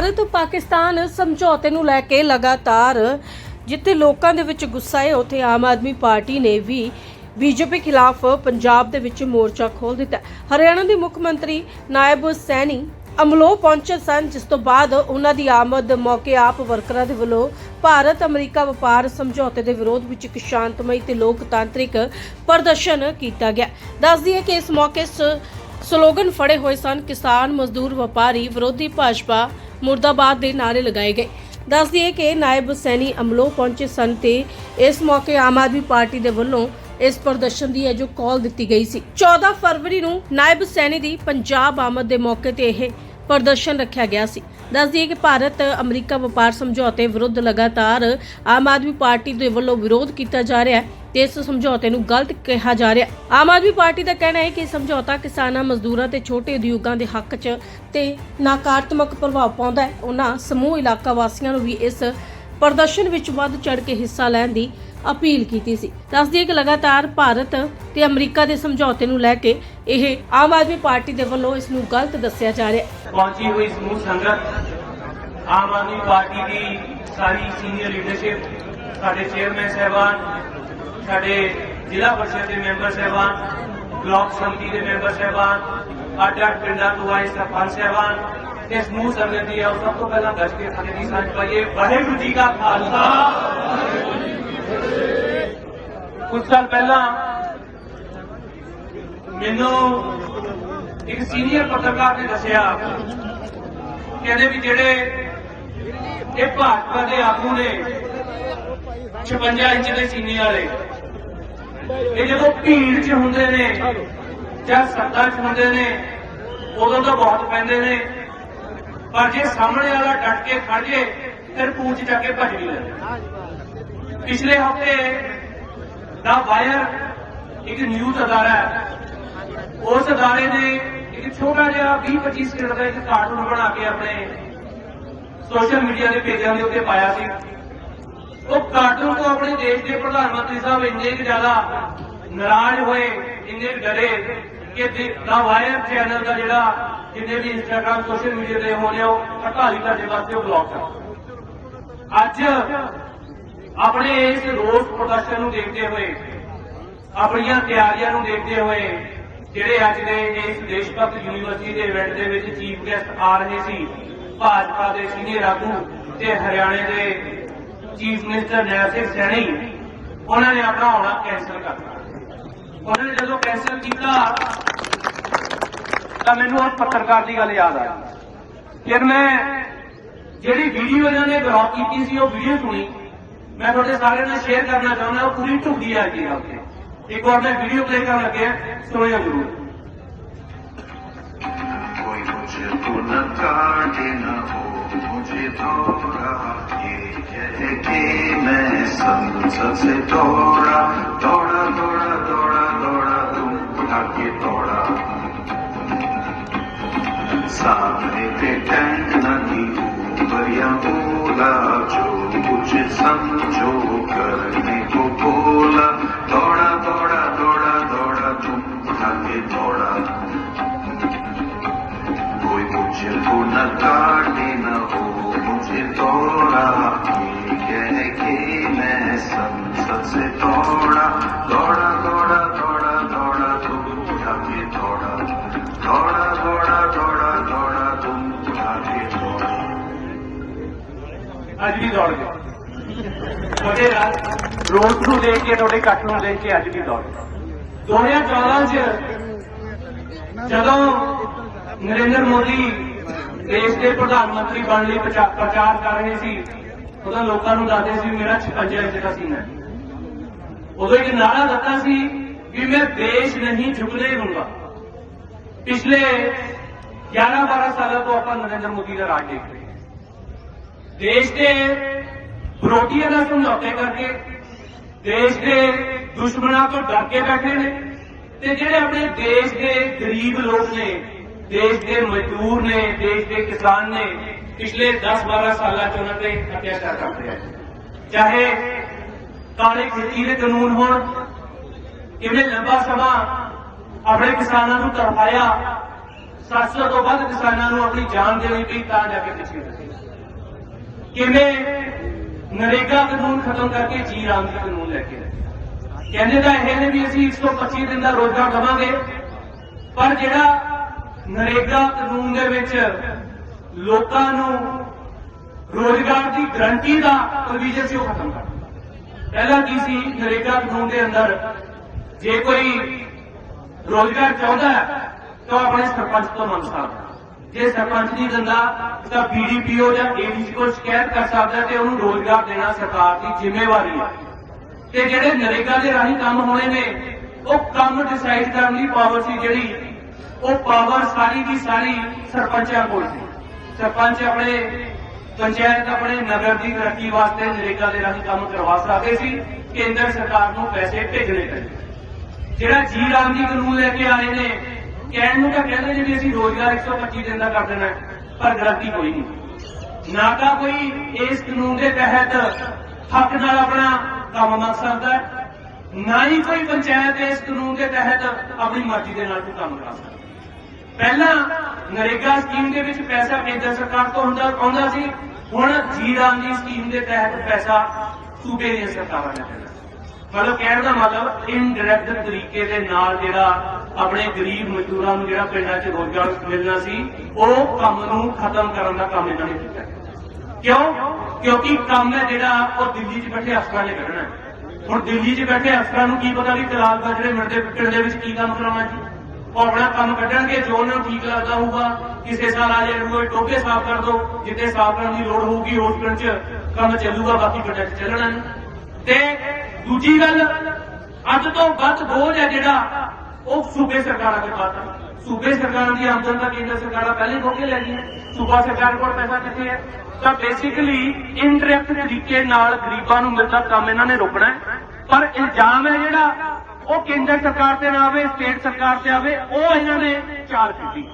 ਭਾਰਤ, ਪਾਕਿਸਤਾਨ ਸਮਝੌਤੇ ਨੂੰ ਲੈ ਕੇ ਲਗਾਤਾਰ ਜਿੱਥੇ ਲੋਕਾਂ ਦੇ ਵਿੱਚ ਗੁੱਸਾ ਹੈ, ਉੱਥੇ ਆਮ ਆਦਮੀ ਪਾਰਟੀ ਨੇ ਵੀ ਬੀਜੇਪੀ ਖਿਲਾਫ ਪੰਜਾਬ ਦੇ ਵਿੱਚ ਮੋਰਚਾ ਖੋਲ ਦਿੱਤਾ ਹਰਿਆਣਾ ਦੇ ਮੁੱਖ ਮੰਤਰੀ ਨਾਇਬ ਸੈਣੀ ਅਮਲੋ ਪਹੁੰਚੇ ਸਨ, ਜਿਸ ਤੋਂ ਬਾਅਦ ਉਹਨਾਂ ਦੀ ਆਮਦ ਮੌਕੇ ਆਪ ਵਰਕਰਾਂ ਦੇ ਵੱਲੋਂ ਭਾਰਤ ਅਮਰੀਕਾ ਵਪਾਰ ਸਮਝੌਤੇ ਦੇ ਵਿਰੋਧ ਵਿੱਚ ਇੱਕ ਸ਼ਾਂਤਮਈ ਤੇ ਲੋਕਤਾਂਤਰਿਕ ਪ੍ਰਦਰਸ਼ਨ ਕੀਤਾ ਗਿਆ ਦੱਸਦੀ ਹੈ ਕਿ ਇਸ ਮੌਕੇ ਸਲੋਗਨ ਫੜੇ ਹੋਏ ਸਨ, ਕਿਸਾਨ ਮਜ਼ਦੂਰ ਵਪਾਰੀ ਵਿਰੋਧੀ ਭਾਜਪਾ ਮੁਰਦਾਬਾਦ ਦੇ ਨਾਰੇ ਲਗਾਏ ਗਏ। ਦੱਸ ਦਈਏ ਕਿ ਨਾਇਬ ਸੈਣੀ ਅਮਲੋ ਪਹੁੰਚੇ ਸਨ ਤੇ ਇਸ ਮੌਕੇ ਆਮ ਆਦਮੀ ਪਾਰਟੀ ਦੇ ਵੱਲੋਂ ਇਸ ਪ੍ਰਦਰਸ਼ਨ ਦੀ ਹੈ ਜੋ ਕਾਲ ਦਿੱਤੀ ਗਈ ਸੀ। 14 ਫਰਵਰੀ ਨੂੰ ਨਾਇਬ ਸੈਣੀ ਦੀ ਪੰਜਾਬ ਆਮਦ ਦੇ ਮੌਕੇ ਤੇ ਇਹ ਪ੍ਰਦਰਸ਼ਨ ਰੱਖਿਆ ਗਿਆ ਸੀ। ਦੱਸ ਦਈਏ ਕਿ ਭਾਰਤ ਅਮਰੀਕਾ ਵਪਾਰ ਸਮਝੌਤੇ ਵਿਰੁੱਧ ਲਗਾਤਾਰ ਆਮ ਆਦਮੀ ਪਾਰਟੀ ਦੇ ਵੱਲੋਂ ਵਿਰੋਧ ਕੀਤਾ ਜਾ ਰਿਹਾ ਹੈ। ਤੇ ਇਸ ਸਮਝੌਤੇ ਨੂੰ ਗਲਤ ਕਿਹਾ ਜਾ ਰਿਹਾ ਆਮ ਆਦਮੀ ਪਾਰਟੀ ਦਾ ਕਹਿਣਾ ਹੈ ਕਿ ਇਹ ਸਮਝੌਤਾ ਕਿਸਾਨਾਂ, ਮਜ਼ਦੂਰਾਂ ਤੇ ਛੋਟੇ ਉਦਯੋਗਾਂ ਦੇ ਹੱਕ 'ਚ ਤੇ ਨਕਾਰਾਤਮਕ ਪ੍ਰਭਾਵ ਪਾਉਂਦਾ ਹੈ। ਉਹਨਾਂ ਸਮੂਹ ਇਲਾਕਾ ਵਾਸੀਆਂ ਨੂੰ ਵੀ ਇਸ ਪ੍ਰਦਰਸ਼ਨ ਵਿੱਚ ਵੱਧ ਚੜ ਕੇ ਹਿੱਸਾ ਲੈਣ ਦੀ ਅਪੀਲ ਕੀਤੀ ਸੀ। ਦੱਸ ਦਈਏ ਕਿ ਲਗਾਤਾਰ ਭਾਰਤ ਤੇ ਅਮਰੀਕਾ ਦੇ ਸਮਝੌਤੇ ਨੂੰ ਲੈ ਕੇ ਇਹ ਆਮ ਆਦਮੀ ਪਾਰਟੀ ਦੇ ਵੱਲੋਂ ਇਸ ਨੂੰ ਗਲਤ ਦੱਸਿਆ ਜਾ ਰਿਹਾ ਹੈ। ਪਹੁੰਚੀ ਹੋਈ ਸਮੂਹ ਸੰਗਤ, ਆਮ ਆਦਮੀ ਪਾਰਟੀ ਦੀ ਸਾਰੀ ਸੀਨੀਅਰ ਲੀਡਰਸ਼ਿਪ ਸਾਡੇ ਚੇਅਰਮੈਨ ਸਾਹਿਬਾਨ ਸਾਡੇ ਜ਼ਿਲ੍ਹਾ ਪਰਿਸ਼ਦ ਦੇ ਮੈਂਬਰ ਸਾਹਿਬਾਨ, ਬਲਾਕ ਸੰਮਤੀ ਦੇ ਮੈਂਬਰ ਸਾਹਿਬਾਨ, ਅੱਡ ਅੱਡ ਪਿੰਡਾਂ ਤੋਂ ਆਏ ਸਰਪੰਚ ਸਾਹਿਬਾਨ ਤੇ ਸਮੂਹ ਸੰਗਤ ਦੀ ਆਓ, ਸਭ ਤੋਂ ਪਹਿਲਾਂ ਦੱਸ ਕੇ ਫਤਿਹ ਦੀ ਸਾਂਝ ਪਾਈਏ। ਵਾਹਿਗੁਰੂ ਜੀ ਕਾ ਖਾਲਸਾ। ਕੁਝ ਸਾਲ ਪਹਿਲਾਂ ਮੈਨੂੰ ਇੱਕ ਸੀਨੀਅਰ ਪੱਤਰਕਾਰ ਨੇ ਦੱਸਿਆ ਕਹਿੰਦੇ ਵੀ ਜਿਹੜੇ ਇਹ ਭਾਜਪਾ ਦੇ ਆਗੂ ਨੇ 56 ਇੰਚ ਦੇ ਸੀਨੇ ਵਾਲੇ ਇਹ ਜਦੋਂ ਭੀੜ 'ਚ ਹੁੰਦੇ ਨੇ ਜਾਂ ਸੱਤਾ 'ਚ ਹੁੰਦੇ ਨੇ, ਉਦੋਂ ਤਾਂ ਬਹੁਤ ਪੈਂਦੇ ਨੇ। ਪਰ ਜੇ ਸਾਹਮਣੇ ਵਾਲਾ ਡਟ ਕੇ ਖੜ ਜੇ, ਫਿਰ ਪੂੰਛ ਚੱਕ ਕੇ ਭੱਜ ਨਹੀਂ ਲੈਂਦਾ। ਪਿਛਲੇ ਹਫ਼ਤੇ ਦਾ ਵਾਇਰ ਇੱਕ ਨਿਊਜ਼ ਅਦਾਰਾ ਹੈ। ਉਸ ਅਦਾਰੇ ਨੇ ਇੱਕ ਛੋਟਾ ਜਿਹਾ 20-25 ਸਕਿੰਟ ਦਾ ਇੱਕ ਕਾਰਟੂਨ ਬਣਾ ਕੇ ਆਪਣੇ ਸੋਸ਼ਲ ਮੀਡੀਆ ਦੇ ਪੇਜਾਂ ਦੇ ਉੱਤੇ ਪਾਇਆ ਸੀ। ਉਹ ਕਾਰਟੂਨ ਤੋਂ ਆਪਣੇ ਦੇਸ਼ ਦੇ ਪ੍ਰਧਾਨ ਮੰਤਰੀ ਸਾਹਿਬ ਇੰਨੇ ਕੁ ਜ਼ਿਆਦਾ ਨਾਰਾਜ਼ ਹੋਏ, ਇੰਨੇ ਕੁ ਡਰੇ ਕਿ ਦਾ ਵਾਇਰ ਚੈਨਲ ਦਾ ਜਿਹੜਾ ਜਿੰਨੇ ਵੀ ਇੰਸਟਾਗ੍ਰam ਸੋਸ਼ਲ ਮੀਡੀਆ ਤੇ ਹੋਣੇ ਉਹ ਹਟਾ ਦਿੱਤਾ ਜੇ ਵਾਸਤੇ ਉਹ ਬਲੌਕ ਕਰ ਅੱਜ ਆਪਣੇ ਇਸ ਰੋਸ ਪ੍ਰਦਰਸ਼ਨ ਨੂੰ ਦੇਖਦੇ ਹੋਏ, ਆਪਣੀਆਂ ਤਿਆਰੀਆਂ ਨੂੰ ਦੇਖਦੇ ਹੋਏ, ਜਿਹੜੇ ਅੱਜ ਦੇ ਇਸ ਦੇਸ਼ ਭਗਤ ਯੂਨੀਵਰਸਿਟੀ ਦੇ ਇਵੈਂਟ ਦੇ ਵਿੱਚ ਚੀਫ ਗੈਸਟ ਆ ਰਹੇ ਸੀ, ਭਾਜਪਾ ਦੇ ਸੀਨੀਅਰ ਆਗੂ ਤੇ ਹਰਿਆਣੇ ਦੇ ਮਿਨਿਸਟਰ ਨੈਬ ਸਿੰਘ ਸੈਣੀ ਉਹਨਾਂ ਨੇ ਆਪਣਾ ਆਉਣਾ ਕੈਂਸਲ ਕਰਤਾ ਉਹਨਾਂ ਨੇ ਜਦੋਂ ਕੈਂਸਲ ਕੀਤਾ ਤਾਂ ਮੈਨੂੰ ਉਹ ਪੱਤਰਕਾਰ ਦੀ ਗੱਲ ਯਾਦ ਆਈ ਫਿਰ ਮੈਂ ਜਿਹੜੀ ਵੀਡੀਓ ਇਹਨਾਂ ਨੇ ਬਲੌਕ ਕੀਤੀ ਸੀ ਉਹ ਵੀਡੀਓ ਸੁਣੀ ਮੈਂ ਤੁਹਾਡੇ ਸਾਰਿਆਂ ਨਾਲ ਸ਼ੇਅਰ ਕਰਨਾ ਚਾਹੁੰਦਾ ਉਹ ਪੂਰੀ ਢੁੱਕੀ ਆ ਗਈ ਗੱਲ ਤੇ ਇੱਕ ਵਾਰ ਮੈਂ ਵੀਡੀਓ ਪਲੇ ਕਰਨ ਲੱਗਿਆ ਸੁਣਿਓ ਜ਼ਰੂਰ कोई मुझे पुन काटे न हो मुझे थोड़ा ये कह के मैं संसद से दौड़ा दौड़ा दौड़ा दौड़ा दौड़ा तुम उठा के दौड़ा सामने पे टैंक नहीं बढ़िया बोला जो कुछ समझो करने को बोला दौड़ा दौड़ा दौड़ा दौड़ा तुम उठा के दौड़ा कोई मुझे तो न काटे न ਤੁਹਾਡੇ ਰੋਡ ਨੂੰ ਦੇਖ ਕੇ, ਤੁਹਾਡੇ ਕੱਟ ਨੂੰ ਦੇਖ ਕੇ ਅੱਜ ਵੀ ਦੌੜ। 2014 ਚ ਜਦੋਂ ਨਰਿੰਦਰ ਮੋਦੀ ਦੇਸ਼ ਦੇ ਪ੍ਰਧਾਨ ਮੰਤਰੀ ਬਣਨ ਲਈ ਪ੍ਰਚਾਰ ਕਰ ਰਹੇ ਸੀ, ਉਦੋਂ ਲੋਕਾਂ ਨੂੰ ਦੱਸਦੇ ਸੀ, ਮੇਰਾ 56 ਇੰਚ ਦਾ ਸੀਨਾ ਉਦੋਂ ਇੱਕ ਨਾਰਾ ਦਿੱਤਾ ਸੀ ਕਿ ਮੈਂ ਦੇਸ਼ ਨਹੀਂ ਝੁਕਨੇ ਦੂੰਗਾ ਪਿਛਲੇ 11-12 ਸਾਲਾਂ ਤੋਂ ਆਪਾਂ ਨਰਿੰਦਰ ਮੋਦੀ ਦਾ ਰਾਜ ਦੇਖ ਰਹੇ ਹਾਂ। ਦੇਸ਼ ਦੇ ਵਿਰੋਧੀਆਂ ਨਾਲ ਸਮਝੌਤੇ ਕਰਕੇ ਦੇਸ਼ ਦੇ ਦੁਸ਼ਮਣਾਂ ਤੋਂ ਡਰ ਕੇ ਬੈਠੇ ਨੇ ਤੇ ਜਿਹੜੇ ਆਪਣੇ ਦੇਸ਼ ਦੇ ਗਰੀਬ ਲੋਕ ਨੇ, ਦੇਸ਼ ਦੇ ਮਜ਼ਦੂਰ ਨੇ, ਦੇਸ਼ ਦੇ ਕਿਸਾਨ ਨੇ, ਪਿਛਲੇ 10-12 ਸਾਲਾਂ ਚ ਉਹਨਾਂ ਤੇ ਅਤਿਆਚਾਰ ਕਰਦੇ ਆ। ਚਾਹੇ ਕਾਲੇ ਖੇਤੀ ਦੇ ਕਾਨੂੰਨ ਹੋਣ, ਕਿਵੇਂ ਲੰਬਾ ਸਮਾਂ ਆਪਣੇ ਕਿਸਾਨਾਂ ਨੂੰ ਤੜਫਾਇਆ 700 ਤੋਂ ਵੱਧ ਕਿਸਾਨਾਂ ਨੂੰ ਆਪਣੀ ਜਾਨ ਦੇਣੀ ਪਈ ਤਾਂ ਜਾ ਕੇ ਪਿੱਛੇ ਕਿਵੇਂ ਨਰੇਗਾ ਕਾਨੂੰਨ ਖਤਮ ਕਰਕੇ ਜੀ ਰਾਮ ਜੀ ਕਾਨੂੰਨ ਲੈ ਕੇ ਆਏ। ਕਹਿੰਦੇ ਤਾਂ ਇਹ ਨੇ ਵੀ ਅਸੀਂ 125 ਦਿਨ ਦਾ ਰੋਜ਼ਗਾਰ ਦੇਵਾਂਗੇ। ਪਰ ਜਿਹੜਾ ਨਰੇਗਾ ਕਾਨੂੰਨ ਦੇ ਵਿੱਚ ਲੋਕਾਂ ਨੂੰ ਰੋਜ਼ਗਾਰ ਦੀ ਗਰੰਟੀ ਦਾ ਪ੍ਰੋਵੀਜ਼ਨ ਸੀ, ਉਹ ਖਤਮ ਕਰ ਪਹਿਲਾਂ ਕੀ ਸੀ? ਨਰੇਗਾ ਕਾਨੂੰਨ ਦੇ ਅੰਦਰ ਜੇ ਕੋਈ ਰੋਜ਼ਗਾਰ ਚਾਹੁੰਦਾ ਹੈ, ਤਾਂ ਉਹ ਆਪਣੇ ਸਰਪੰਚ ਤੋਂ ਮੰਗ ਸਕਦਾ ਜੇ ਸਰਪੰਚ ਨਹੀਂ ਦਿੰਦਾ, ਤਾਂ ਬੀਡੀਪੀਓ ਜਾਂ ਏਡੀਸੀ ਕੋਲ ਸ਼ਿਕਾਇਤ ਕਰ ਸਕਦਾ ਤੇ ਉਹਨੂੰ ਰੋਜ਼ਗਾਰ ਦੇਣਾ ਸਰਕਾਰ ਦੀ ਜ਼ਿੰਮੇਵਾਰੀ ਹੈ। ਤੇ ਜਿਹੜੇ ਨਰੇਗਾ ਦੇ ਰਾਹੀਂ ਕੰਮ ਹੋਣੇ ਨੇ, ਉਹ ਕੰਮ ਡਿਸਾਈਡ ਕਰਨ ਦੀ ਪਾਵਰ ਸੀ ਜਿਹੜੀ, ਉਹ ਪਾਵਰ ਸਾਰੀ ਦੀ ਸਾਰੀ ਸਰਪੰਚਾਂ ਕੋਲ ਸੀ। ਸਰਪੰਚ ਆਪਣੇ ਪੰਚਾਇਤ, ਆਪਣੇ ਨਗਰ ਦੀ ਤਰੱਕੀ ਵਾਸਤੇ ਨਰੇਗਾ ਦੇ ਰਾਹੀਂ ਕੰਮ ਕਰਵਾ ਸਕਦੇ ਸੀ, ਕੇਂਦਰ ਸਰਕਾਰ ਨੂੰ ਪੈਸੇ ਭੇਜਣੇ ਪੈਂਦੇ। ਜਿਹੜਾ ਜੀ ਰਾਮ ਜੀ ਕਾਨੂੰਨ ਲੈ ਕੇ ਆਏ ਨੇ ਕਹਿਣ ਨੂੰ ਤਾਂ ਕਹਿੰਦੇ ਨੇ ਵੀ ਅਸੀਂ ਰੋਜ਼ਗਾਰ 125 ਦਿਨ ਦਾ ਕਰ ਦੇਣਾ ਪਰ ਗਰੰਟੀ ਕੋਈ ਨਹੀਂ। ਨਾ ਤਾਂ ਕੋਈ ਇਸ ਕਾਨੂੰਨ ਦੇ ਤਹਿਤ ਹੱਕ ਨਾਲ ਆਪਣਾ ਕੰਮ ਮੰਗ ਸਕਦਾ ਨਾ ਹੀ ਕੋਈ ਪੰਚਾਇਤ ਇਸ ਕਾਨੂੰਨ ਦੇ ਤਹਿਤ ਆਪਣੀ ਮਰਜ਼ੀ ਦੇ ਨਾਲ ਕੋਈ ਕੰਮ ਕਰਾ ਸਕਦਾ ਪਹਿਲਾਂ ਨਰੇਗਾ ਸਕੀਮ ਦੇ ਵਿੱਚ ਪੈਸਾ ਕੇਂਦਰ ਸਰਕਾਰ ਤੋਂ ਹੁੰਦਾ, ਆਉਂਦਾ ਸੀ, ਹੁਣ ਜੀ ਦੀ ਸਕੀਮ ਦੇ ਤਹਿਤ ਪੈਸਾ ਸੂਬੇ ਦੀਆਂ ਸਰਕਾਰਾਂ ਨੇ ਦੇਣਾ। ਮਤਲਬ ਕਹਿਣ ਦਾ ਮਤਲਬ ਇਨਡਾਇਰੈਕਟ ਤਰੀਕੇ ਦੇ ਨਾਲ ਜਿਹੜਾ ਆਪਣੇ ਗਰੀਬ ਮਜ਼ਦੂਰਾਂ ਨੂੰ ਜਿਹੜਾ ਪਿੰਡਾਂ 'ਚ ਰੋਜ਼ਗਾਰ ਮਿਲਣਾ ਸੀ, ਉਹ ਕੰਮ ਨੂੰ ਖਤਮ ਕਰਨ ਦਾ ਕੰਮ ਇਹਨਾਂ ਨੇ ਕੀਤਾ। ਕਿਉਂ? ਕਿਉਂਕਿ ਕੰਮ ਹੈ ਜਿਹੜਾ ਉਹ ਦਿੱਲੀ 'ਚ ਬੈਠੇ ਅਫਸਰਾਂ ਨੇ ਕੱਢਣਾ ਹੁਣ ਦਿੱਲੀ 'ਚ ਬੈਠੇ ਅਫਸਰਾਂ ਨੂੰ ਕੀ ਪਤਾ ਵੀ ਕਲਾਲ ਬਾਜਰੇ ਮਿੰਟ ਦੇ ਪਿੰਡ ਦੇ ਵਿੱਚ ਕੀ ਕੰਮ ਕਰਾਉਣਾ ਜੀ? ਉਹ ਆਪਣਾ ਕੰਮ ਕੱਢਣਗੇ, ਜੋ ਉਹਨਾਂ ਨੂੰ ਠੀਕ ਲੱਗਦਾ ਹੋਊਗਾ। ਕਿਸੇ ਸਾਲ ਆ ਜਾਏ ਕੋਈ ਟੋਕੇ ਸਾਫ਼ ਕਰ ਦੋ ਜਿੱਥੇ ਸਾਫ਼ ਕਰਨ ਦੀ ਲੋੜ ਹੋਊਗੀ, ਉਸ ਪਿੰਡ 'ਚ ਕੰਮ ਚੱਲੂਗਾ, ਬਾਕੀ ਪਿੰਡਾਂ 'ਚ ਚੱਲਣਾ ਨਹੀਂ ਤੇ ਦੂਜੀ ਗੱਲ, ਅੱਜ ਤੋਂ ਵੱਧ ਬੋਝ ਹੈ ਜਿਹੜਾ ਉਹ ਸੂਬੇ ਸਰਕਾਰਾਂ ਦੇ ਪਾਤਾ ਸੂਬੇ ਸਰਕਾਰਾਂ ਦੀ ਆਮਦਨ ਦਾ ਕੇਂਦਰ ਸਰਕਾਰਾਂ ਪਹਿਲੇ ਖੋਕੇ ਲੈ ਗਈਆਂ। ਸੂਬਾ ਸਰਕਾਰ ਕੋਲ ਪੈਸਾ ਕਿੱਥੇ ਹੈ ਤਾਂ ਬੇਸਿਕਲੀ ਇਨਡਾਇਰੈਕਟ ਤਰੀਕੇ ਨਾਲ ਗਰੀਬਾਂ ਨੂੰ ਮਿਲਦਾ ਕੰਮ ਇਹਨਾਂ ਨੇ ਰੋਕਣਾ ਹੈ। ਪਰ ਇਲਜ਼ਾਮ ਹੈ ਜਿਹੜਾ, ਉਹ ਕੇਂਦਰ ਸਰਕਾਰ ਤੇ ਨਾ ਆਵੇ, ਸਟੇਟ ਸਰਕਾਰ ਤੇ ਆਵੇ, ਉਹ ਇਹਨਾਂ ਨੇ ਚਾਲ ਕੀਤੀ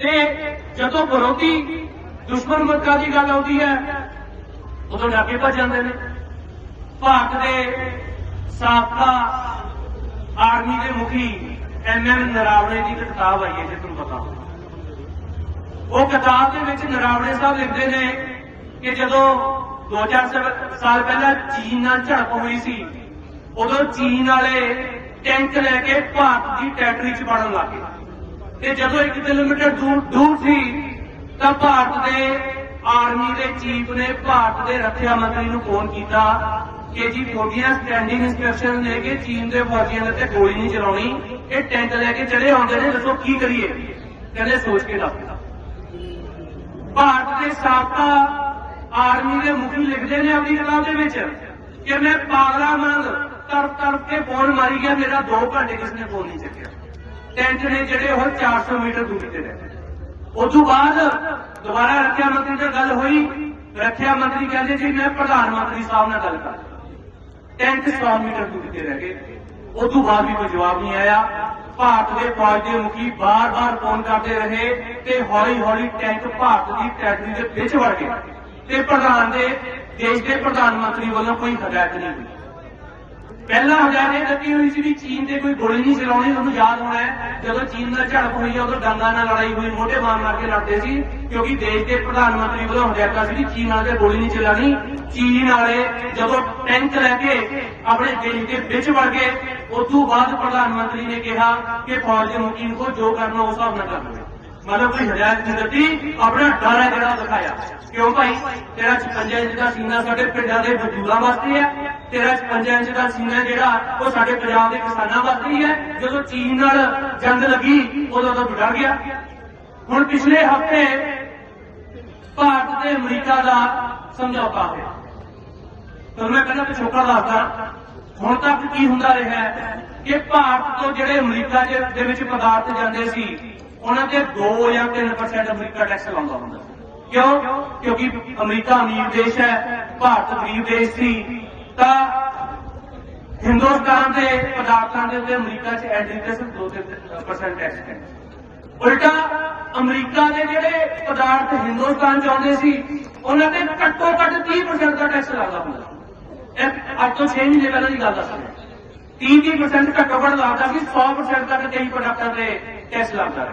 ਤੇ ਜਦੋਂ ਵਿਰੋਧੀ ਦੁਸ਼ਮਣ ਮੁਲਕਾਂ ਦੀ ਗੱਲ ਆਉਂਦੀ ਹੈ, ਉਦੋਂ ਲਾਗੇ ਭੱਜ ਜਾਂਦੇ ਨੇ। ਭਾਰਤ ਦੇ ਸਾਬਕਾ ਆਰਮੀ ਦੇ ਮੁਖੀ ਐਮਐਮ ਨਰਾਵਣੇ ਦੀ ਇੱਕ ਕਿਤਾਬ ਆਈ ਹੈ ਜੇ ਤੁਹਾਨੂੰ ਪਤਾ ਉਹ ਕਿਤਾਬ ਦੇ ਵਿੱਚ ਨਰਾਵਣੇ ਸਾਹਿਬ ਲਿਖਦੇ ਨੇ ਕਿ ਜਦੋਂ 2000 ਸਾਲ ਪਹਿਲਾਂ ਚੀਨ ਨਾਲ ਝੜਪ ਹੋਈ ਸੀ, ਉਦੋਂ ਚੀਨ ਵਾਲੇ ਟੈਂਕ ਲੈ ਕੇ ਭਾਰਤ ਦੀ ਟੈਟਰੀ 'ਚ ਵੜਨ ਲੱਗੇ ਤੇ ਜਦੋਂ 1 ਕਿਲੋਮੀਟਰ ਦੂਰ ਦੂਰ ਸੀ, ਤਾਂ ਭਾਰਤ ਦੇ ਆਰਮੀ ਦੇ ਚੀਫ ਨੇ ਭਾਰਤ ਦੇ ਰੱਖਿਆ ਮੰਤਰੀ ਨੂੰ ਫੋਨ ਕੀਤਾ ਕਿ ਜੀ ਤੁਹਾਡੀਆਂ ਸਟੈਂਡਿੰਗ ਇਨਸਟਰਕਸ਼ਨ ਨੇ ਕਿ ਚੀਨ ਦੇ ਫੌਜੀਆਂ ਦੇ ਤੇ ਗੋਲੀ ਨਹੀਂ ਚਲਾਉਣੀ, ਇਹ ਟੈਂਕ ਲੈ ਕੇ ਚੜੇ ਆਉਂਦੇ ਨੇ, ਦੱਸੋ ਕੀ ਕਰੀਏ? ਕਹਿੰਦੇ ਸੋਚ ਕੇ ਦੱਸ ਭਾਰਤ ਦੇ ਸਾਬਕਾ ਆਰਮੀ ਦੇ ਮੁਖੀ ਲਿਖਦੇ ਨੇ ਆਪਣੀ ਕਿਤਾਬ ਦੇ ਵਿੱਚ ਕਿ ਮੈਂ ਪਾਗਲਾ ਮੰਗ ਤਰ ਕੇ ਫੋਨ ਮਾਰੀ ਗਿਆ, ਮੇਰਾ 2 ਘੰਟੇ ਕਿਸ ਨੇ ਫੋਨ ਨਹੀਂ ਚੱਕਿਆ। ਟੈਂਟ ਨੇ ਜਿਹੜੇ ਉਹ 400 ਮੀਟਰ ਦੂਰੀ ਤੇ ਰਹੇ ਉਸ ਤੋਂ ਬਾਅਦ ਦੁਬਾਰਾ ਰੱਖਿਆ ਮੰਤਰੀ ਨਾਲ ਗੱਲ ਹੋਈ। ਰੱਖਿਆ ਮੰਤਰੀ ਕਹਿੰਦੇ ਜੀ, ਮੈਂ ਪ੍ਰਧਾਨ ਮੰਤਰੀ ਸਾਹਿਬ ਨਾਲ ਗੱਲ ਕਰ ਟੈਂਟ 100 ਮੀਟਰ ਦੂਰੀ ਤੇ ਰਹਿ ਗਏ। ਉਸ ਤੋਂ ਬਾਅਦ ਵੀ ਕੋਈ ਜਵਾਬ ਨਹੀਂ ਆਇਆ। ਭਾਰਤ ਦੇ ਫੌਜ ਦੇ ਮੁਖੀ ਬਾਰ-ਬਾਰ ਫੋਨ ਕਰਦੇ ਰਹੇ ਤੇ ਹੌਲੀ-ਹੌਲੀ ਟੈਂਕ ਭਾਰਤ ਦੀ ਟੈਟਰੀ ਦੇ ਵਿੱਚ ਵੜ ਗਏ। ਤੇ ਪ੍ਰਧਾਨ ਦੇ, ਦੇਸ਼ ਦੇ ਪ੍ਰਧਾਨ ਮੰਤਰੀ ਵੱਲੋਂ ਕੋਈ ਹਦਾਇਤ ਨਹੀਂ ਹੋਈ। ਪਹਿਲਾਂ ਹਜ਼ਾਰ ਇਹ ਦਿੱਤੀ ਹੋਈ ਸੀ ਵੀ ਚੀਨ ਤੇ ਕੋਈ ਗੋਲੀ ਨਹੀਂ ਚਲਾਉਣੀ, ਤੁਹਾਨੂੰ ਯਾਦ ਹੋਣਾ ਹੈ, ਜਦੋਂ ਚੀਨ ਨਾਲ ਝੜਪ ਹੋਈ ਉਦੋਂ ਡਾਂਗਾ ਨਾਲ ਲੜਾਈ ਹੋਈ, ਮੋਢੇ ਮਾਰ ਮਾਰ ਕੇ ਲੜਦੇ ਸੀ, ਕਿਉਂਕਿ ਦੇਸ਼ ਦੇ ਪ੍ਰਧਾਨ ਮੰਤਰੀ ਵੱਲੋਂ ਹਦਾਇਤਾਂ ਸੀ ਵੀ ਚੀਨ ਨਾਲ ਗੋਲੀ ਨਹੀਂ ਚਲਾਣੀ ਚੀਨ ਵਾਲੇ ਜਦੋਂ ਟੈਂਕ ਲੈ ਕੇ ਆਪਣੇ ਦੇਸ਼ ਦੇ ਵਿੱਚ ਵੜ ਗਏ ਉਸ ਤੋਂ ਬਾਅਦ ਪ੍ਰਧਾਨ ਮੰਤਰੀ ਨੇ ਕਿਹਾ ਕਿ ਫੌਜ ਦੇ ਮੁਕੀਮ ਕੋ ਜੋ ਕਰਨਾ, ਉਸ ਹਿਸਾਬ ਨਾਲ ਕਰਨਾ ਮਤਲਬ ਕੋਈ ਹਦਾਇਤ ਨਹੀਂ ਦਿੱਤੀ ਆਪਣਾ ਡਰ ਹੈ ਜਿਹੜਾ ਦਿਖਾਇਆ। ਕਿਉਂ ਭਾਈ? ਤੇਰਾ 56 ਇੰਚ ਦਾ ਸੀਨਾ ਸਾਡੇ ਪਿੰਡਾਂ ਦੇ ਮਜ਼ਦੂਰਾਂ ਵਾਸਤੇ ਹੈ। ਤੇਰਾ 56 ਇੰਚ ਦਾ ਸੀਨਾ ਜਿਹੜਾ ਉਹ ਸਾਡੇ ਪੰਜਾਬ ਦੇ ਕਿਸਾਨਾਂ ਵਾਸਤੇ ਹੈ ਜਦੋਂ ਚੀਨ ਨਾਲ ਜੰਗ ਲੱਗੀ, ਉਦੋਂ ਤੋਂ ਡਰ ਗਿਆ। ਹੁਣ ਪਿਛਲੇ ਹਫ਼ਤੇ ਭਾਰਤ ਤੇ ਅਮਰੀਕਾ ਦਾ ਸਮਝੌਤਾ ਹੋਇਆ। ਤੁਹਾਨੂੰ ਮੈਂ ਪਹਿਲਾਂ ਪਿਛੋਕੜ ਦੱਸਦਾ, ਹੁਣ ਤੱਕ ਕੀ ਹੁੰਦਾ ਰਿਹਾ ਹੈ ਕਿ ਭਾਰਤ ਤੋਂ ਜਿਹੜੇ ਅਮਰੀਕਾ ਦੇ ਵਿੱਚ ਪਦਾਰਥ ਜਾਂਦੇ ਸੀ ਉਹਨਾਂ ਤੇ 2 ਜਾਂ 3% ਅਮਰੀਕਾ ਟੈਕਸ ਲਾਉਂਦਾ ਹੁੰਦਾ। ਸੀ ਕਿਉਂ? ਕਿਉਂਕਿ ਅਮਰੀਕਾ ਅਮੀਰ ਦੇਸ਼ ਹੈ, ਭਾਰਤ ਗਰੀਬ ਦੇਸ਼ ਸੀ। ਤਾਂ ਹਿੰਦੁਸਤਾਨ ਦੇ ਪਦਾਰਥਾਂ ਦੇ ਉੱਤੇ ਅਮਰੀਕਾ 'ਚ ਐਂਟਰੀ ਤੇ ਸਿਰਫ 2% ਟੈਕਸ ਹੈ। ਉਲਟਾ ਅਮਰੀਕਾ ਦੇ ਜਿਹੜੇ ਪਦਾਰਥ ਹਿੰਦੁਸਤਾਨ 'ਚ ਆਉਂਦੇ ਸੀ, ਉਹਨਾਂ ਤੇ ਘੱਟੋ ਘੱਟ 30% ਦਾ ਟੈਕਸ ਲੱਗਦਾ ਹੁੰਦਾ। ਇਹ ਅੱਜ ਤੋਂ 6 ਮਹੀਨੇ ਪਹਿਲਾਂ ਦੀ ਗੱਲ ਦੱਸ ਰਿਹਾ। 30-30% ਘੱਟੋ ਘੱਟ ਲੱਗਦਾ ਸੀ 100% ਤੱਕ ਕਈ ਪ੍ਰੋਡਕਟਾਂ ਤੇ ਟੈਕਸ ਲੱਗਦਾ। ਹੈ